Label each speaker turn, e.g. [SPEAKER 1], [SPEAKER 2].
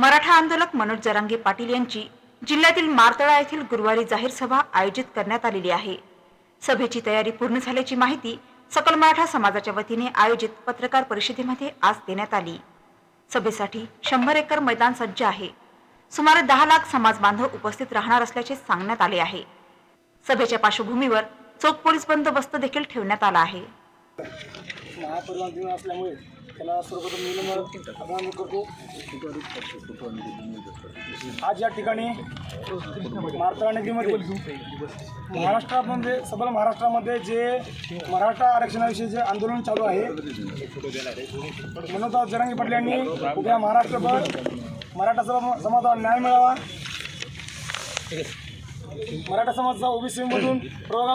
[SPEAKER 1] मराठा आंदोलक मनोज जरांगे पाटील यांची जिल्ह्यातील मारतळा येथील गुरुवारी जाहीर सभा आयोजित करण्यात आलेली आहे. सभेची तयारी पूर्ण झाल्याची माहिती सकल मराठा समाजाच्या वतीने आयोजित पत्रकार परिषदेमध्ये आज देण्यात आली. सभेसाठी शंभर एकर मैदान सज्ज आहे. सुमारे दहा लाख समाज बांधव उपस्थित राहणार असल्याचे सांगण्यात आले आहे. सभेच्या पार्श्वभूमीवर चोख पोलीस बंदोबस्त देखील ठेवण्यात आला आहे.
[SPEAKER 2] त्याला सर्वप्रथम आज या ठिकाणी मारतळा नदीमध्ये महाराष्ट्रामध्ये सबल महाराष्ट्रामध्ये जे मराठा आरक्षणाविषयी जे आंदोलन चालू आहे मनोज जरांगी पाटील यांनी उद्या महाराष्ट्रभर मराठा समाजावर समाजाला न्याय मिळावा. मराठा समाजाचा ओबीसीमधून प्रोग्राम